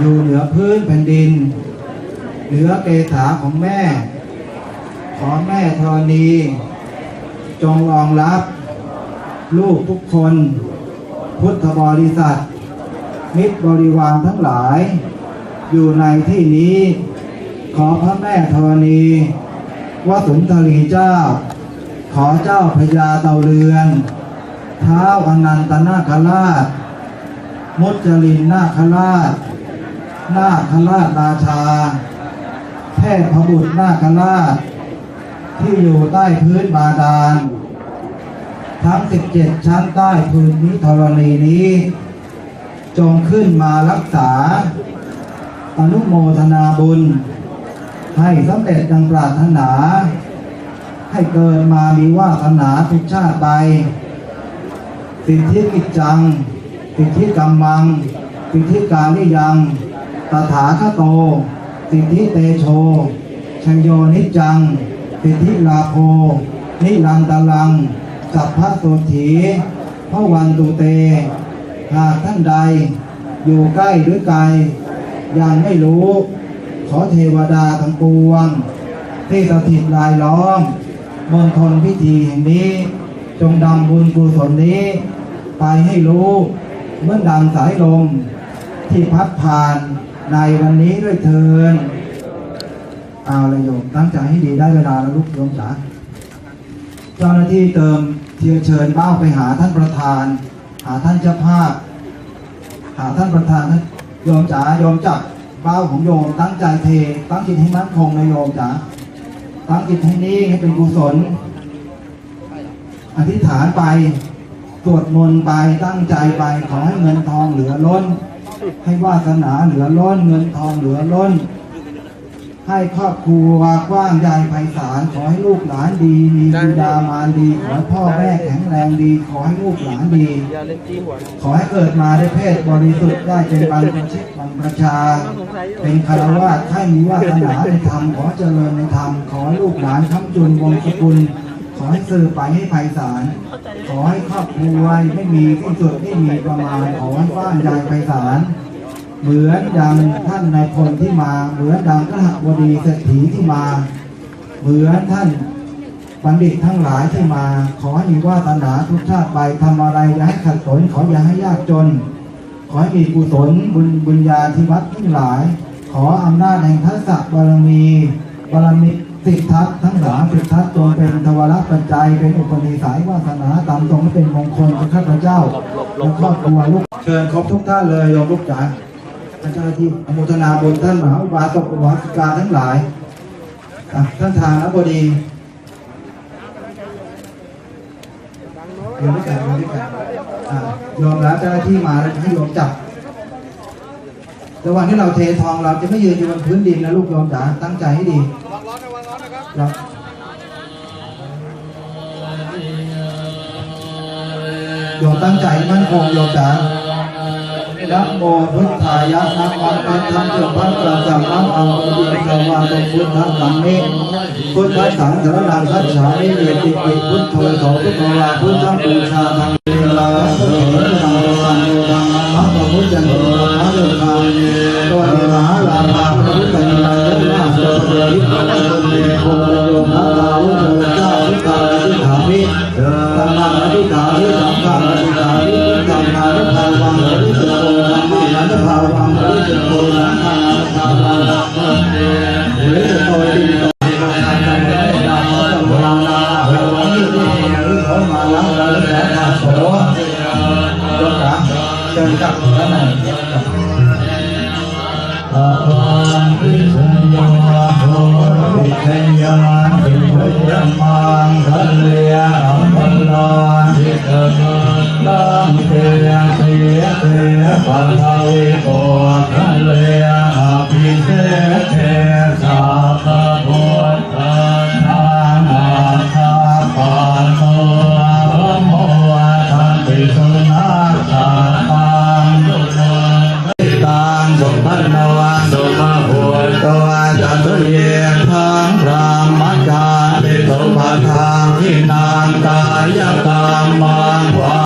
อยู่เหนือพื้นแผ่นดิน เหนือเกศาของแม่ ขอแม่ธรณี จงรองรับ ลูกทุกคน พุทธบริษัท มิตรบริวารทั้งหลาย อยู่ในที่นี้ ขอพระแม่ธรณีวสุนทรีเจ้า ขอเจ้าพญาเตาเรือนเท้าวอนันตนาคราช มุจลินนาคราช นาคราชราชาแพทย์พบุตรนาคราช ที่อยู่ใต้พื้นบาดาล ทั้ง 17 ชั้นใต้พื้นนี้ธรณีนี้ จงขึ้นมารักษา อนุโมทนาบุญ ให้สำเร็จดังปรารถนา ให้เกิดมามีวาสนาทุกชาติไป สิทธิกิจจังสิทธิกรรมังสิทธิการนิยัง ตถาคโต สิทธิเตโช ชัยโยนิจัง สิทธิลาโภนิรันตลัง สัพพะโสถีพระวันตุเต หากท่านใด อยู่ใกล้หรือไกล ยังไม่รู้ ขอเทวดาทั้งปวง ที่สถิตรายล้อมมณฑลพิธีแห่งนี้ จงดำบุญกุศลนี้ ไปให้รู้ เมื่อดังสายลมที่พัดผ่าน ในวันนี้ด้วยเทินเอาเลยโยมตั้งใจให้ดีได้เวลาแล้วลูกโยมจ๋าเจ้าหน้าที่เติมเทียเชิญเบ้าไปหาท่านประธาน หาท่านเจ้าภาพ หาท่านประธานท่านโยมจ๋าโยมจับเบ้าของโยมตั้งใจเท ตั้งจิตให้มั่นคงนะโยมจ๋าตั้งจิตให้นิ่งให้เป็นกุศล อธิษฐานไปสวดมนต์ไปตั้งใจไปขอให้เงินทองเหลือล้น ให้วาสนาเหลือล้นเงินทองเหลือล้น ให้ครอบครัวกว้างใหญ่ไพศาลขอให้ลูกหลานดี มีบิดามารดี ขอให้พ่อแม่แข็งแรงดี ขอให้ลูกหลานดี ขอให้เกิดมาได้เพศบริสุทธิ์ได้เป็นบรรพชิตบรรพชา เป็นคารวะให้มีวาสนาในธรรมขอเจริญในธรรมขอให้ลูกหลานค้ำจุนวงศกุล ขอให้สื่อไปให้ไพศาลขอให้ครอบครัวไม่มีที่สุดไม่มีประมาณขอให้ฟ้านใหญ่ไพศาลเหมือนดังท่านนายพลที่มา เหมือนดังกหบดีเศรษฐีที่มา เหมือนท่านบัณฑิตทั้งหลายที่มา ขอให้มีวาสนาทุกชาติไปทำอะไรอย่าให้ขัดสนขออย่าให้ยากจน ขอให้มีกุศลบุญบุญญาธิวัฒน์ทั้งหลาย ขออำนาจแห่งทัศบารมีบารมี สิทธัตทั้งหลายสิทธัตจงเป็นทวารปัจจัยเป็นอุปนิสัยวาสนาตามตรงเป็นมงคลกับข้าพเจ้าและครอบครัวลูกเชิญครบทุกท่านเลยโยมลูกจ๋าท่านเจ้าหน้าที่อนุทนาบุญท่านมหาอุบาสกอุบาสิกาทั้งหลายท่านทางนะบดีโยมด้วยกันโยมด้วยกันอะโยมแล้วเจ้าหน้าที่มาแล้วให้โยมจับระหว่างที่เราเททองเราจะไม่ยืนอยู่บนพื้นดินนะลูกโยมจ๋าตั้งใจให้ดี ครับโยมตั้งใจมั่นคงโยมจ๋านะโมพุทธายะนะมังคันธังเจ้าพระกระสัมมังอังคุติสวาตพุทธังสังเมพุทธสังสรนังคัจฉามิเยติปิพุทโธโสพุทโธวาพุทธังบูชาทังเวลาพุทโธธรรมสังโฆธรรมะพระพุทธเจ้าพระเจ้า มิตัมมั tăng thế thế thế phật thầy bồ tát Sa-bồ-tát tham ma sa pa tho a mô a tham bi sun a sa tam tu tăng dụng thân đâu a su ma hồi đâu a chẳng tu nhiên thân ram ma bi tu ทินางกายกรรมังวา